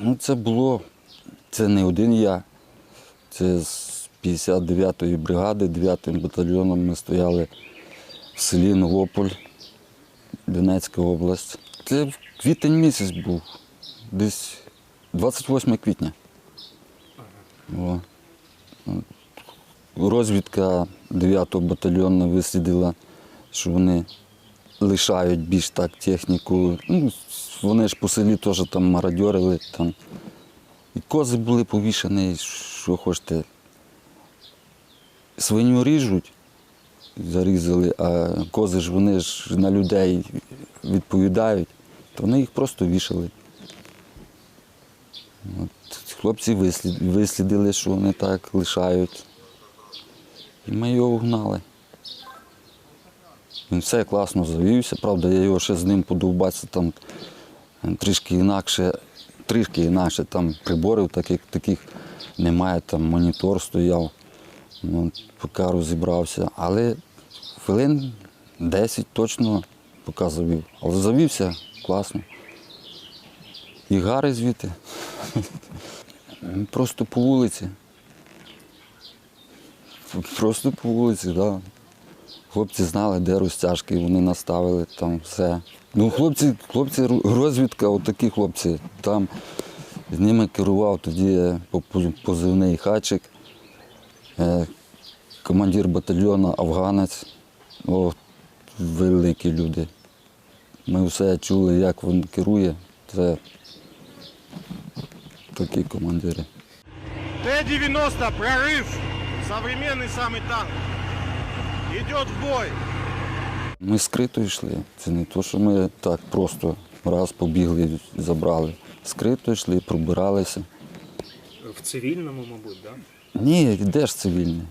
Ну, це було, це не один я. Це з 59-ї бригади, 9-м батальйоном ми стояли в селі Новополь, Донецька область. Це квітень місяць був, десь 28 квітня. О. Розвідка 9-го батальйону вислідила, що вони лишають більш так техніку. Ну, вони ж по селі теж там мародьорили. Там. І кози були повішані, що хочете. Свиню ріжуть, зарізали, а кози ж вони ж на людей відповідають, то вони їх просто вішали. От, хлопці вислід, вислідили, що вони так лишають. І ми його угнали. Він все класно завівся, правда, я його ще з ним подовбався там е, трішки інакше, трішки інакше там приборів таких, таких немає, там монітор стояв, ну, поки розібрався. Але хвилин 10 точно поки завів. Але завівся класно. І гари звідти. Просто по вулиці. Просто по вулиці, так. Да. Хлопці знали, де розтяжки, вони наставили там все. Ну, хлопці, хлопці, ру- розвідка, отакі хлопці. Там з ними керував тоді по- по- позивний хачик, е, командир батальйону афганець. О, великі люди. Ми все чули, як він керує. Це такі командири. Т-90, прорыв. Современный самый танк. Идет в бой. Ми скрито йшли. Це не то, що ми так просто раз побігли і забрали. Скрито йшли, пробиралися. В цивільному, мабуть, так? Да? Ні, де ж цивільний?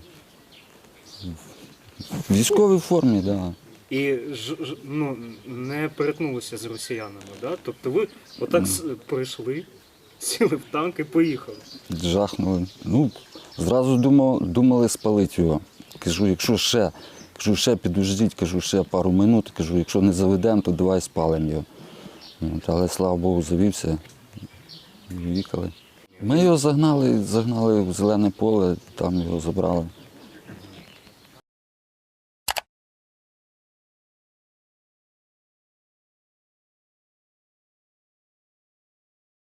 В військовій формі, так. Да. І ж, ж- ну, не перетнулися з росіянами, да? Тобто ви отак с- прийшли, сіли в танк і поїхали. Жахнули. Ну, зразу думав, думали спалити його. Кажу, якщо ще, кажу, ще підождіть, кажу, ще пару минут, кажу, якщо не заведемо, то давай спалимо його. От, але слава Богу, завівся і їхали. Ми його загнали, загнали в зелене поле, там його забрали.